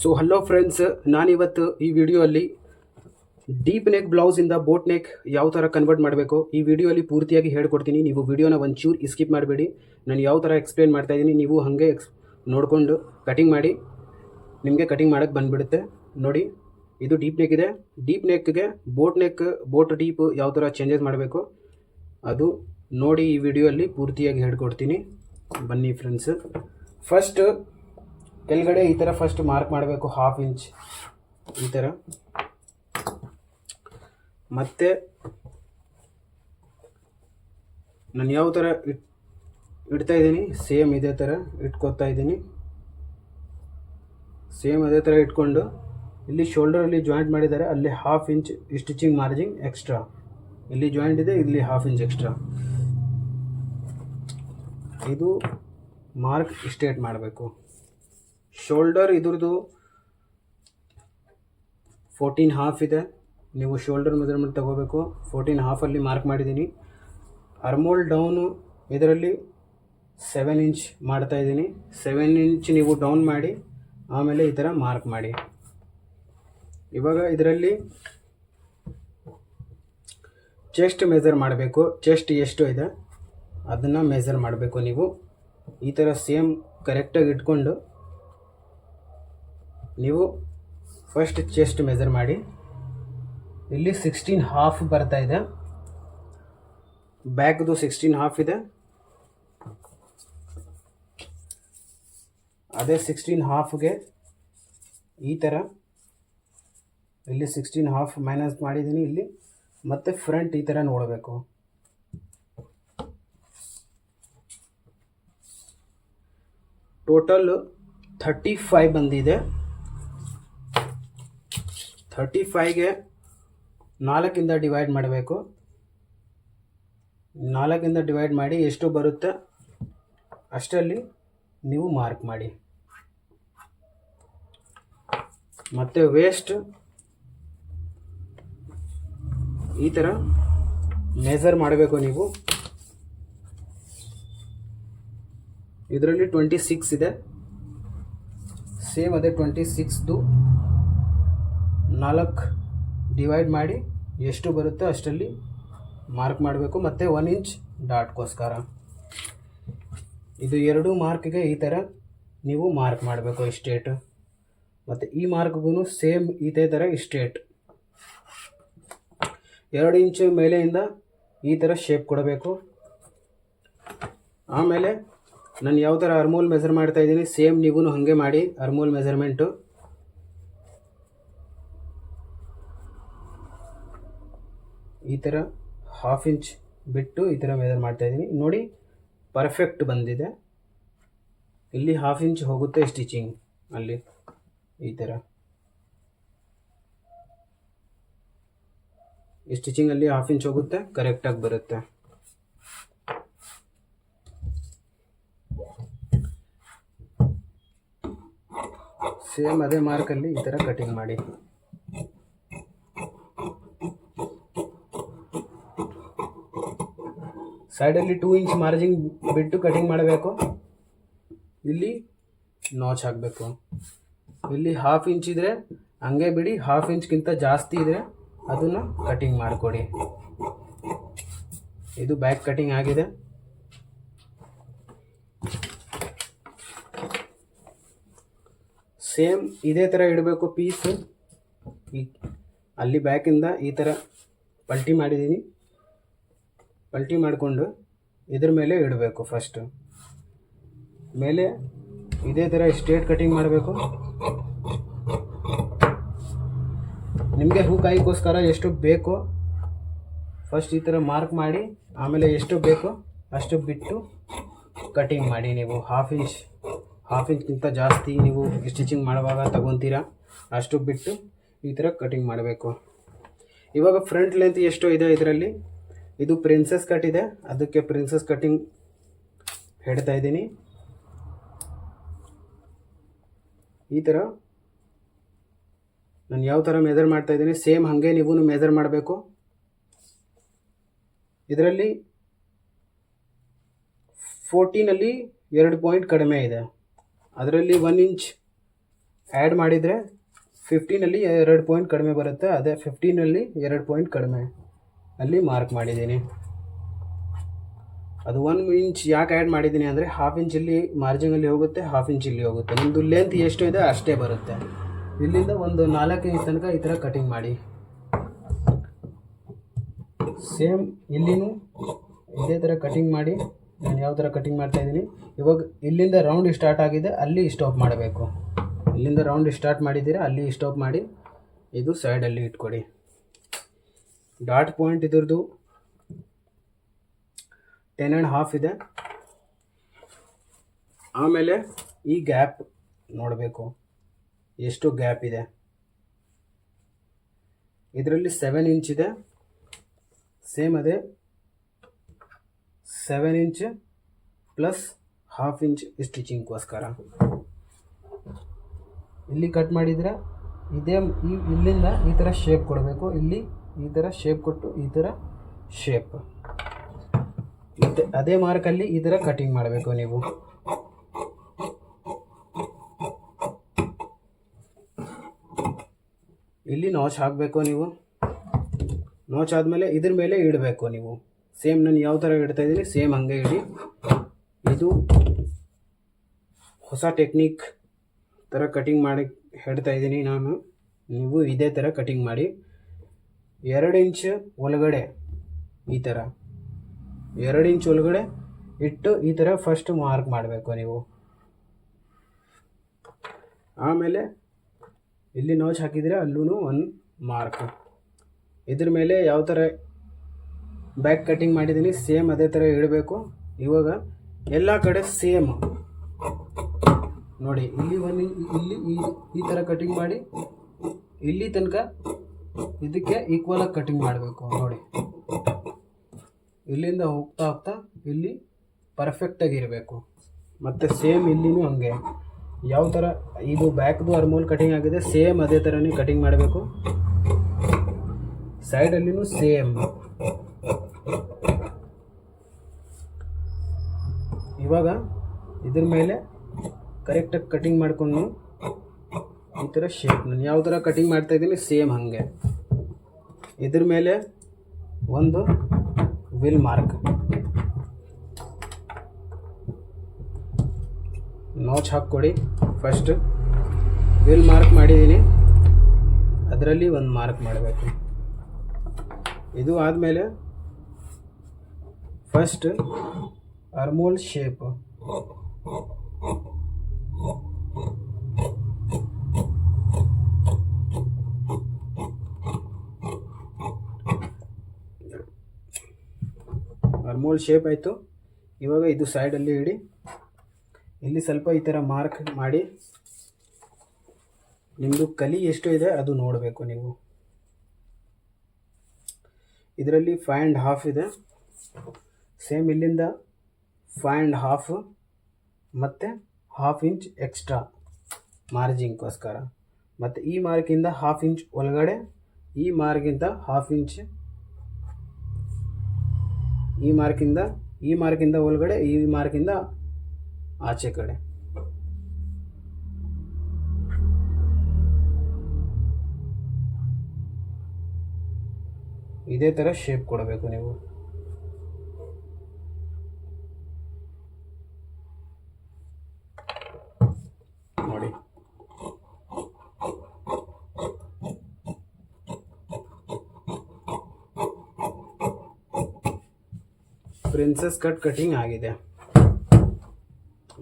So hello friends ನಾನಿವತ್ತು ಈ ವಿಡಿಯೋಲ್ಲಿ ಡೀಪ್ ನೆಕ್ ಬ್ಲೌಸಿಂದ ಬೋಟ್ ನೆಕ್ ಯಾವ ಥರ ಕನ್ವರ್ಟ್ ಮಾಡಬೇಕು, ಈ ವಿಡಿಯೋಲಿ ಪೂರ್ತಿಯಾಗಿ ಹೇಳ್ಕೊಡ್ತೀನಿ. ನೀವು ವಿಡಿಯೋನ ಒಂಚೂರು ಸ್ಕಿಪ್ ಮಾಡಬೇಡಿ. ನಾನು ಯಾವ ಥರ ಎಕ್ಸ್ಪ್ಲೇನ್ ಮಾಡ್ತಾ ಇದ್ದೀನಿ, ನೀವು ಹಾಗೆ ಎಕ್ಸ್ ನೋಡಿಕೊಂಡು ಕಟಿಂಗ್ ಮಾಡಿ. ನಿಮಗೆ ಕಟಿಂಗ್ ಮಾಡೋಕ್ಕೆ ಬಂದುಬಿಡುತ್ತೆ. ನೋಡಿ, ಇದು ಡೀಪ್ ನೆಕ್ ಇದೆ. ಡೀಪ್ ನೆಕ್ಗೆ ಬೋಟ್ ನೆಕ್ ಬೋಟ್ ಡೀಪ್ ಯಾವ ಥರ ಚೇಂಜಸ್ ಮಾಡಬೇಕು, ಅದು ನೋಡಿ ಈ ವಿಡಿಯೋಲ್ಲಿ ಪೂರ್ತಿಯಾಗಿ ಹೇಳ್ಕೊಡ್ತೀನಿ. ಬನ್ನಿ ಫ್ರೆಂಡ್ಸ್ ಫಸ್ಟ್ ಕೆಳಗಡೆ ಈ ಥರ ಫಸ್ಟ್ ಮಾರ್ಕ್ ಮಾಡಬೇಕು ಹಾಫ್ ಇಂಚ್ ಈ ಥರ ಮತ್ತು ನಾನು ಯಾವ ಥರ ಇಟ್, ಇಡ್ತಾ ಇದ್ದೀನಿ? ಸೇಮ್ ಇದೇ ಥರ ಇಟ್ಕೊತಾ ಇದ್ದೀನಿ. ಸೇಮ್ ಅದೇ ಥರ ಇಟ್ಕೊಂಡು ಇಲ್ಲಿ ಶೋಲ್ಡರಲ್ಲಿ ಜಾಯಿಂಟ್ ಮಾಡಿದ್ದಾರೆ, ಅಲ್ಲಿ half inch stitching margin extra ಇಲ್ಲಿ ಜಾಯಿಂಟ್ ಇದೆ, ಇಲ್ಲಿ ಹಾಫ್ ಇಂಚ್ ಎಕ್ಸ್ಟ್ರಾ ಇದು ಮಾರ್ಕ್ ಸ್ಟೇಟ್ ಮಾಡಬೇಕು. ಶೋಲ್ಡರ್ ಇದ್ರದ್ದು ಫೋರ್ಟೀನ್ ಹಾಫ್ ಇದೆ. ನೀವು ಶೋಲ್ಡರ್ ಮೆಜರ್ಮೆಂಟ್ ತೊಗೋಬೇಕು. ಫೋರ್ಟೀನ್ ಹಾಫಲ್ಲಿ ಮಾರ್ಕ್ ಮಾಡಿದ್ದೀನಿ. ಅರ್ಮೋಲ್ ಡೌನು ಇದರಲ್ಲಿ ಸೆವೆನ್ ಇಂಚ್ ಮಾಡ್ತಾ ಇದ್ದೀನಿ. ಸೆವೆನ್ ಇಂಚ್ ನೀವು ಡೌನ್ ಮಾಡಿ, ಆಮೇಲೆ ಈ ಥರ ಮಾರ್ಕ್ ಮಾಡಿ. ಇವಾಗ ಇದರಲ್ಲಿ ಚೆಸ್ಟ್ ಮೆಜರ್ ಮಾಡಬೇಕು. ಚೆಸ್ಟ್ ಎಷ್ಟು ಇದೆ? ಅದನ್ನು ಮೆಜರ್ ಮಾಡಬೇಕು ನೀವು. ಈ ಥರ ಸೇಮ್ ಕರೆಕ್ಟಾಗಿ ಇಟ್ಕೊಂಡು ನೀವು ಫಸ್ಟ್ ಚೆಸ್ಟ್ ಮೆಜರ್ ಮಾಡಿ. ಇಲ್ಲಿ ಸಿಕ್ಸ್ಟೀನ್ ಹಾಫ್ ಬರ್ತಾ ಇದೆ. ಬ್ಯಾಕ್ದು ಸಿಕ್ಸ್ಟೀನ್ ಹಾಫ್ ಇದೆ. ಅದೇ ಸಿಕ್ಸ್ಟೀನ್ ಹಾಫ್ಗೆ ಈ ಥರ ಇಲ್ಲಿ ಸಿಕ್ಸ್ಟೀನ್ ಹಾಫ್ ಮೈನಸ್ ಮಾಡಿದ್ದೀನಿ ಇಲ್ಲಿ. ಮತ್ತು ಫ್ರಂಟ್ ಈ ಥರ ನೋಡಬೇಕು. ಟೋಟಲ್ ಥರ್ಟಿ ಫೈವ್ ಬಂದಿದೆ. ಥರ್ಟಿ ಫೈವ್ಗೆ ನಾಲ್ಕಿಂದ ಡಿವೈಡ್ ಮಾಡಬೇಕು. ನಾಲ್ಕಿಂದ ಡಿವೈಡ್ ಮಾಡಿ ಎಷ್ಟು ಬರುತ್ತೆ ಅಷ್ಟರಲ್ಲಿ ನೀವು ಮಾರ್ಕ್ ಮಾಡಿ. ಮತ್ತು ವೇಸ್ಟ್ ಈ ಥರ ಮೆಜರ್ ಮಾಡಬೇಕು ನೀವು. ಇದರಲ್ಲಿ ಟ್ವೆಂಟಿ ಸಿಕ್ಸ್ ಇದೆ. ಸೇಮ್ ಅದೇ ಟ್ವೆಂಟಿ ಸಿಕ್ಸ್ದು ನಾಲ್ಕು ಡಿವೈಡ್ ಮಾಡಿ ಎಷ್ಟು ಬರುತ್ತೋ ಅಷ್ಟರಲ್ಲಿ ಮಾರ್ಕ್ ಮಾಡಬೇಕು. ಮತ್ತು ಒನ್ ಇಂಚ್ ಡಾಟ್ಗೋಸ್ಕರ ಇದು ಎರಡು ಮಾರ್ಕ್ಗೆ ಈ ಥರ ನೀವು ಮಾರ್ಕ್ ಮಾಡಬೇಕು ಇಷ್ಟೇಟ್ ಮತ್ತು ಈ ಮಾರ್ಕ್ಗೂ ಸೇಮ್ ಇದೇ ಥರ ಇಷ್ಟೇಟ್ ಎರಡು ಇಂಚು ಮೇಲೆಯಿಂದ ಈ ಥರ ಶೇಪ್ ಕೊಡಬೇಕು. ಆಮೇಲೆ ನಾನು ಯಾವ ಥರ ಅರ್ಮೋಲ್ ಮೆಸರ್ ಮಾಡ್ತಾ ಇದ್ದೀನಿ ಸೇಮ್ ನೀವು ಹಾಗೆ ಮಾಡಿ ಅರ್ಮೋಲ್ ಮೆಜರ್ಮೆಂಟು ಈ ಥರ ಹಾಫ್ ಇಂಚ್ ಬಿಟ್ಟು ಈ ಥರ ಮೆಜರ್ ಮಾಡ್ತಾಯಿದ್ದೀನಿ ನೋಡಿ ಪರ್ಫೆಕ್ಟ್ ಬಂದಿದೆ. ಇಲ್ಲಿ ಹಾಫ್ ಇಂಚ್ ಹೋಗುತ್ತೆ ಸ್ಟಿಚಿಂಗ್ ಅಲ್ಲಿ ಈ ಥರ ಸ್ಟಿಚಿಂಗಲ್ಲಿ ಹಾಫ್ ಇಂಚ್ ಹೋಗುತ್ತೆ ಕರೆಕ್ಟಾಗಿ ಬರುತ್ತೆ. ಸೇಮ್ ಅದೇ ಮಾರ್ಕಲ್ಲಿ ಈ ಥರ ಕಟಿಂಗ್ ಮಾಡಿ. ಸೈಡಲ್ಲಿ ಟೂ ಇಂಚ್ ಮಾರ್ಜಿನ್ ಬಿಟ್ಟು ಕಟಿಂಗ್ ಮಾಡಬೇಕು. ಇಲ್ಲಿ ನಾಚ್ ಹಾಕಬೇಕು. ಇಲ್ಲಿ ಹಾಫ್ ಇಂಚ್ ಇದ್ದರೆ ಹಂಗೆ ಬಿಡಿ ಹಾಫ್ ಇಂಚ್ಗಿಂತ ಜಾಸ್ತಿ ಇದ್ದರೆ ಅದನ್ನು ಕಟಿಂಗ್ ಮಾಡಿಕೊಡಿ. ಇದು ಬ್ಯಾಕ್ ಕಟಿಂಗ್ ಆಗಿದೆ. ಸೇಮ್ ಇದೇ ಥರ ಇಡಬೇಕು ಪೀಸ್ ಅಲ್ಲಿ ಬ್ಯಾಕಿಂದ ಈ ಥರ ಪಲ್ಟಿ ಮಾಡಿದ್ದೀನಿ ಪಲ್ಟಿ ಮಾಡಿಕೊಂಡು ಇದ್ರ ಮೇಲೆ ಇಡಬೇಕು ಫಸ್ಟು ಮೇಲೆ ಇದೇ ಥರ ಸ್ಟ್ರೇಟ್ ಕಟಿಂಗ್ ಮಾಡಬೇಕು. ನಿಮಗೆ ಹೂಕಾಯಿಗೋಸ್ಕರ ಎಷ್ಟು ಬೇಕೋ ಫಸ್ಟ್ ಈ ಥರ ಮಾರ್ಕ್ ಮಾಡಿ, ಆಮೇಲೆ ಎಷ್ಟು ಬೇಕೋ ಅಷ್ಟು ಬಿಟ್ಟು ಕಟಿಂಗ್ ಮಾಡಿ ನೀವು. ಹಾಫ್ ಇಂಚ್ ಹಾಫ್ ಇಂಚ್ಗಿಂತ ಜಾಸ್ತಿ ನೀವು ಸ್ಟಿಚಿಂಗ್ ಮಾಡುವಾಗ ತಗೊತೀರಾ, ಅಷ್ಟು ಬಿಟ್ಟು ಈ ಥರ ಕಟಿಂಗ್ ಮಾಡಬೇಕು. ಇವಾಗ ಫ್ರಂಟ್ ಲೆಂತ್ ಎಷ್ಟು ಇದೆ ಇದರಲ್ಲಿ? ಇದು ಪ್ರಿನ್ಸೆಸ್ ಕಟ್ ಇದೆ. ಅದಕ್ಕೆ ಪ್ರಿನ್ಸೆಸ್ ಕಟ್ಟಿಂಗ್ ಹೇಳ್ತಾ ಇದ್ದೀನಿ. ಈ ಥರ ನಾನು ಯಾವ ಥರ ಮೆಜರ್ ಮಾಡ್ತಾ ಇದ್ದೀನಿ ಸೇಮ್ ಹಾಗೆ ನೀವು ಮೆಜರ್ ಮಾಡಬೇಕು. ಇದರಲ್ಲಿ ಫೋರ್ಟೀನಲ್ಲಿ ಎರಡು ಪಾಯಿಂಟ್ ಕಡಿಮೆ ಇದೆ. ಅದರಲ್ಲಿ ಒನ್ ಇಂಚ್ ಆ್ಯಡ್ ಮಾಡಿದರೆ ಫಿಫ್ಟೀನಲ್ಲಿ ಎರಡು ಪಾಯಿಂಟ್ ಕಡಿಮೆ ಬರುತ್ತೆ. ಅದೇ ಫಿಫ್ಟೀನಲ್ಲಿ ಎರಡು ಪಾಯಿಂಟ್ ಕಡಿಮೆ. ಅಲ್ಲಿ ಮಾರ್ಕ್ ಮಾಡಿದ್ದೀನಿ. ಅದು ಒನ್ ಇಂಚ್ ಯಾಕೆ ಆ್ಯಡ್ ಮಾಡಿದ್ದೀನಿ ಅಂದರೆ ಹಾಫ್ ಇಂಚ್ ಇಲ್ಲಿ ಮಾರ್ಜಿನಲ್ಲಿ ಹೋಗುತ್ತೆ ಹಾಫ್ ಇಂಚ್ ಇಲ್ಲಿ ಹೋಗುತ್ತೆ. ನಿಮ್ಮದು ಲೆಂತ್ ಎಷ್ಟು ಇದೆ ಅಷ್ಟೇ ಬರುತ್ತೆ. ಇಲ್ಲಿಂದ ಒಂದು ನಾಲ್ಕು ಇಂಚ್ ತನಕ ಈ ಥರ ಕಟಿಂಗ್ ಮಾಡಿ. ಸೇಮ್ ಇಲ್ಲಿನೂ ಇದೇ ಥರ ಕಟಿಂಗ್ ಮಾಡಿ. ನಾನು ಯಾವ ಥರ ಕಟಿಂಗ್ ಮಾಡ್ತಾ ಇದ್ದೀನಿ? ಇವಾಗ ಇಲ್ಲಿಂದ ರೌಂಡ್ ಸ್ಟಾರ್ಟ್ ಆಗಿದೆ, ಅಲ್ಲಿ ಸ್ಟಾಪ್ ಮಾಡಬೇಕು. ಇಲ್ಲಿಂದ ರೌಂಡ್ ಸ್ಟಾರ್ಟ್ ಮಾಡಿದ್ದೀರಾ, ಅಲ್ಲಿ ಸ್ಟಾಪ್ ಮಾಡಿ. ಇದು ಸೈಡಲ್ಲಿ ಇಟ್ಕೊಡಿ. ಡಾಟ್ ಪಾಯಿಂಟ್ ಇದ್ರದ್ದು ಟೆನ್ ಆ್ಯಂಡ್ ಹಾಫ್ ಇದೆ. ಆಮೇಲೆ ಈ ಗ್ಯಾಪ್ ನೋಡಬೇಕು. ಎಷ್ಟು ಗ್ಯಾಪ್ ಇದೆ? ಇದರಲ್ಲಿ ಸೆವೆನ್ ಇಂಚ್ ಇದೆ. ಸೇಮ್ ಅದೇ. Seven inch plus half inch ಸ್ಟಿಚಿಂಗ್ಗೋಸ್ಕರ ಇಲ್ಲಿ ಕಟ್ ಮಾಡಿದರೆ ಇದೇ ಇಲ್ಲಿಂದ ಈ ಥರ ಶೇಪ್ ಕೊಡಬೇಕು. ಇಲ್ಲಿ ಈ ಥರ ಶೇಪ್ ಕೊಟ್ಟು ಈ ಥರ ಶೇಪ್ ಅದೇ ಮಾರ್ಕಲ್ಲಿ ಈ ಥರ ಕಟಿಂಗ್ ಮಾಡಬೇಕು ನೀವು. ಇಲ್ಲಿ ನೋಚ್ ಹಾಕಬೇಕು ನೀವು. ನೋಚ್ ಆದಮೇಲೆ ಇದ್ರ ಮೇಲೆ ಇಡಬೇಕು ನೀವು. ಸೇಮ್ ನಾನು ಯಾವ ಥರ ಇಡ್ತಾ ಇದ್ದೀನಿ ಸೇಮ್ ಹಂಗೆ ಇಡಿ. ಇದು ಹೊಸ ಟೆಕ್ನಿಕ್ ಥರ ಕಟಿಂಗ್ ಮಾಡಿ ಹೇಳ್ತಾ ಇದ್ದೀನಿ ನಾನು. ನೀವು ಇದೇ ಥರ ಕಟಿಂಗ್ ಮಾಡಿ. ಎರಡು ಇಂಚ್ ಒಳಗಡೆ ಈ ಥರ ಎರಡು ಇಂಚ್ ಒಳಗಡೆ ಇಟ್ಟು ಈ ಥರ ಫಸ್ಟ್ ಮಾರ್ಕ್ ಮಾಡಬೇಕು ನೀವು. ಆಮೇಲೆ ಇಲ್ಲಿ ನೋಚ್ ಹಾಕಿದರೆ ಅಲ್ಲೂ ಒಂದು ಮಾರ್ಕ್ ಇದ್ರ ಮೇಲೆ ಯಾವ ಥರ ಬ್ಯಾಕ್ ಕಟ್ಟಿಂಗ್ ಮಾಡಿದ್ದೀನಿ ಸೇಮ್ ಅದೇ ಥರ ಇಡಬೇಕು. ಇವಾಗ ಎಲ್ಲ ಕಡೆ ಸೇಮ್ ನೋಡಿ, ಇಲ್ಲಿ ಒಂದು ಇಲ್ಲಿ ಈ ಥರ ಕಟ್ಟಿಂಗ್ ಮಾಡಿ, ಇಲ್ಲಿ ತನಕ ಇದಕ್ಕೆ ಈಕ್ವಲ್ ಆಗಿ ಕಟಿಂಗ್ ಮಾಡಬೇಕು, ನೋಡಿ. ಇಲ್ಲಿಂದ ಹೋಗ್ತಾ ಹೋಗ್ತಾ ಇಲ್ಲಿ ಪರ್ಫೆಕ್ಟಾಗಿ ಇರಬೇಕು. ಮತ್ತು ಸೇಮ್ ಇಲ್ಲಿನೂ ಹಂಗೆ. ಯಾವ ಥರ ಇದು ಬ್ಯಾಕ್ದು ಅರ್ಮೋಲ್ ಕಟಿಂಗ್ ಆಗಿದೆ ಸೇಮ್ ಅದೇ ಥರನೇ ಕಟಿಂಗ್ ಮಾಡಬೇಕು. ಸೈಡಲ್ಲಿನೂ ಸೇಮ್ ಇವಾಗ ಇದ್ರ ಮೇಲೆ ಕರೆಕ್ಟಾಗಿ ಕಟಿಂಗ್ ಮಾಡ್ಕೊಂಡು ಈ ಥರ ಶೇಪ್ ನಾನು ಯಾವ ಥರ ಕಟಿಂಗ್ ಮಾಡ್ತಾ ಇದ್ದೀನಿ ಸೇಮ್ ಹಾಗೆ. ಇದ್ರ ಮೇಲೆ ಒಂದು ವಿಲ್ ಮಾರ್ಕ್ ನೋಚ್ ಹಾಕ್ಕೊಡಿ. ಫಸ್ಟ್ ವಿಲ್ ಮಾರ್ಕ್ ಮಾಡಿದ್ದೀನಿ. ಅದರಲ್ಲಿ ಒಂದು ಮಾರ್ಕ್ ಮಾಡಬೇಕು. ಇದು ಆದಮೇಲೆ first armhole shape armhole shape ಆಯಿತು. ಇವಾಗ ಇದು ಸೈಡಲ್ಲಿ ಇಡಿ. ಇಲ್ಲಿ ಸ್ವಲ್ಪ ಈ ಥರ ಮಾರ್ಕ್ ಮಾಡಿ. ನಿಮ್ಮದು ಕಲಿ ಎಷ್ಟು ಇದೆ ಅದು ನೋಡಬೇಕು ನೀವು. ಇದರಲ್ಲಿ ಫೈವ್ ಆ್ಯಂಡ್ ಹಾಫ್ ಇದೆ. ಸೇಮ್ ಇಲ್ಲಿಂದ ಫೈವ್ ಆ್ಯಂಡ್ ಹಾಫ್ ಮತ್ತು ಹಾಫ್ ಇಂಚ್ ಎಕ್ಸ್ಟ್ರಾ ಮಾರ್ಜಿಂಗ್ಗೋಸ್ಕರ ಮತ್ತು ಈ ಮಾರ್ಕಿಂದ ಹಾಫ್ ಇಂಚ್ ಒಳಗಡೆ, ಈ ಮಾರ್ಗಿಂತ ಹಾಫ್ ಇಂಚ್ ಈ ಮಾರ್ಕಿಂದ ಈ ಮಾರ್ಕಿಂದ ಒಳಗಡೆ ಈ ಮಾರ್ಕಿಂದ ಆಚೆ ಕಡೆ. ಇದೇ ಥರ ಶೇಪ್ ಕೊಡಬೇಕು ನೀವು ನೋಡಿ ಪ್ರಿನ್ಸಸ್ ಕಟ್ ಕಟಿಂಗ್ ಆಗಿದೆ.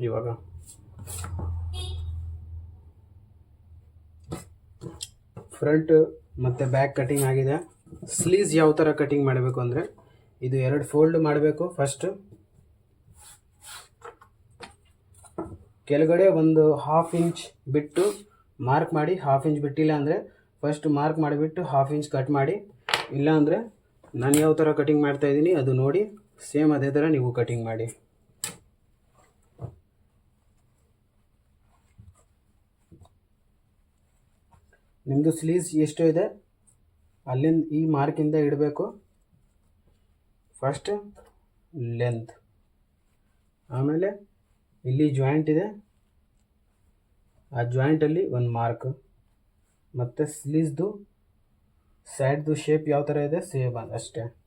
ಇವಾಗ. ಫ್ರಂಟ್ ಮತ್ತು ಬ್ಯಾಕ್ ಕಟಿಂಗ್ ಆಗಿದೆ. ಸ್ಲೀವ್ಸ್ ಯಾವ ಥರ ಕಟಿಂಗ್ ಮಾಡಬೇಕು ಅಂದರೆ ಇದು ಎರಡು ಫೋಲ್ಡ್ ಮಾಡಬೇಕು ಫಸ್ಟ್. ಕೆಳಗಡೆ ಒಂದು ಹಾಫ್ ಇಂಚ್ ಬಿಟ್ಟು ಮಾರ್ಕ್ ಮಾಡಿ ಹಾಫ್ ಇಂಚ್ ಬಿಟ್ಟಿಲ್ಲ ಅಂದರೆ ಫಸ್ಟ್ ಮಾರ್ಕ್ ಮಾಡಿಬಿಟ್ಟು ಹಾಫ್ ಇಂಚ್ ಕಟ್ ಮಾಡಿ. ಇಲ್ಲ ಅಂದರೆ ನಾನು ಯಾವ ಥರ ಕಟಿಂಗ್ ಮಾಡ್ತಾ ಇದ್ದೀನಿ ಅದು ನೋಡಿ. ಸೇಮ್ ಅದೇ ಥರ ನೀವು ಕಟಿಂಗ್ ಮಾಡಿ. ನಿಮ್ಮದು ಸ್ಲೀವ್ಸ್ ಎಷ್ಟು ಇದೆ? ಅಲ್ಲಿಂದ ಈ ಮಾರ್ಕಿಂದ ಇಡಬೇಕು. ಫಸ್ಟ್ ಲೆಂತ್ ಆಮೇಲೆ ಇಲ್ಲಿ ಜಾಯಿಂಟ್ ಇದೆ. ಆ ಜಾಯಿಂಟಲ್ಲಿ ಒಂದು ಮಾರ್ಕ್ ಮತ್ತು ಸ್ಲೀವ್ಸ್ದು ಸೈಡ್ದು ಶೇಪ್ ಯಾವ ಥರ ಇದೆ? ಸೇಮ್ ಅಷ್ಟೇ.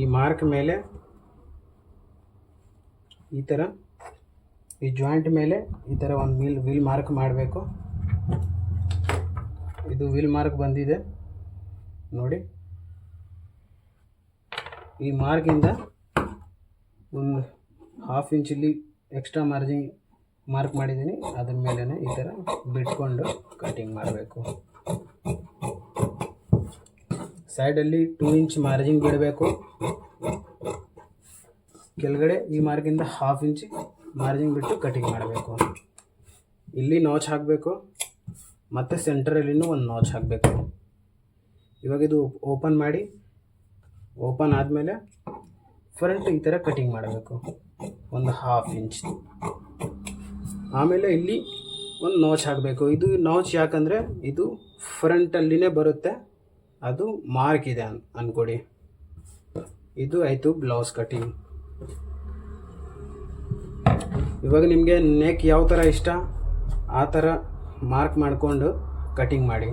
ಈ ಮಾರ್ಕ್ ಮೇಲೆ, ಈ ಥರ ಈ ಜಾಯಿಂಟ್ ಮೇಲೆ ಈ ಥರ ಒಂದು ವಿಲ್ ವಿಲ್ ಮಾರ್ಕ್ ಮಾಡಬೇಕು. ಇದು ವಿಲ್ ಮಾರ್ಕ್ ಬಂದಿದೆ. ನೋಡಿ. ಈ ಮಾರ್ಕಿಂದ ಒಂದು ಹಾಫ್ ಇಂಚಲ್ಲಿ ಎಕ್ಸ್ಟ್ರಾ ಮಾರ್ಜಿನ್ ಮಾರ್ಕ್ ಮಾಡಿದ್ದೀನಿ. ಅದ್ರ ಮೇಲೇ ಈ ಥರ ಬಿಟ್ಕೊಂಡು ಕಟಿಂಗ್ ಮಾಡಬೇಕು. ಸೈಡಲ್ಲಿ ಟೂ ಇಂಚ್ ಮಾರ್ಜಿನ್ ಬಿಡಬೇಕು. ಕೆಳಗಡೆ ಈ ಮಾರ್ಗಿಂದ ಹಾಫ್ ಇಂಚ್ ಮಾರ್ಜಿನ್ ಬಿಟ್ಟು ಕಟಿಂಗ್ ಮಾಡಬೇಕು. ಇಲ್ಲಿ ನೋಚ್ ಹಾಕಬೇಕು. ಮತ್ತು ಸೆಂಟ್ರಲ್ಲಿನೂ ಒಂದು ನೋಚ್ ಹಾಕಬೇಕು. ಇವಾಗ ಇದು ಓಪನ್ ಮಾಡಿ ಓಪನ್ ಆದಮೇಲೆ ಫ್ರಂಟ್ ಈ ಥರ ಕಟಿಂಗ್ ಮಾಡಬೇಕು. ಒಂದು ಹಾಫ್ ಇಂಚ್ ಆಮೇಲೆ ಇಲ್ಲಿ ಒಂದು ನೋಚ್ ಹಾಕಬೇಕು. ಇದು ನೋಚ್ ಯಾಕಂದರೆ ಇದು ಫ್ರಂಟಲ್ಲಿನೇ ಬರುತ್ತೆ. ಅದು ಮಾರ್ಕ್ ಇದೆ ಅನ್ ಅಂದ್ಕೊಡಿ ಇದು ಆಯಿತು ಬ್ಲೌಸ್ ಕಟಿಂಗ್. ಇವಾಗ ನಿಮಗೆ ನೆಕ್ ಯಾವ ಥರ ಇಷ್ಟ, ಆ ಥರ ಮಾರ್ಕ್ ಮಾಡಿಕೊಂಡು ಕಟಿಂಗ್ ಮಾಡಿ.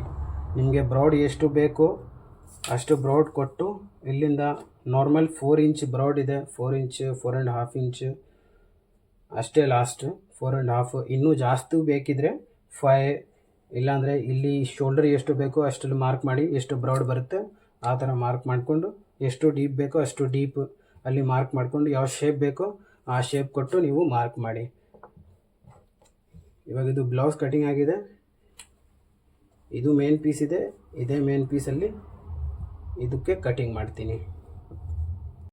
ನಿಮಗೆ ಬ್ರಾಡ್ ಎಷ್ಟು ಬೇಕು ಅಷ್ಟು ಬ್ರಾಡ್ ಕೊಟ್ಟು, ಇಲ್ಲಿಂದ ನಾರ್ಮಲ್ ಫೋರ್ ಇಂಚ್ ಬ್ರಾಡ್ ಇದೆ four inch four and half inch ಅಷ್ಟೇ ಲಾಸ್ಟ್ ಫೋರ್ ಆ್ಯಂಡ್ ಹಾಫ್ ಇನ್ನೂ ಜಾಸ್ತಿ ಬೇಕಿದ್ರೆ ಫೈ ಇಲ್ಲಾಂದರೆ ಇಲ್ಲಿ ಶೋಲ್ಡರ್ ಎಷ್ಟು ಬೇಕೋ ಅಷ್ಟು ಮಾರ್ಕ್ ಮಾಡಿ ಎಷ್ಟು ಬ್ರಾಡ್ ಬರುತ್ತೆ, ಆ ಥರ ಮಾರ್ಕ್ ಮಾಡಿಕೊಂಡು ಎಷ್ಟು ಡೀಪ್ ಬೇಕೋ ಅಷ್ಟು ಡೀಪ್ ಅಲ್ಲಿ ಮಾರ್ಕ್ ಮಾಡಿಕೊಂಡು ಯಾವ ಶೇಪ್ ಬೇಕೋ ಆ ಶೇಪ್ ಕೊಟ್ಟು ನೀವು ಮಾರ್ಕ್ ಮಾಡಿ. ಇವಾಗ ಇದು ಬ್ಲೌಸ್ ಕಟಿಂಗ್ ಆಗಿದೆ. ಇದು ಮೇನ್ ಪೀಸ್ ಇದೆ. ಇದೇ ಮೇನ್ ಪೀಸಲ್ಲಿ ಇದಕ್ಕೆ ಕಟಿಂಗ್ ಮಾಡ್ತೀನಿ.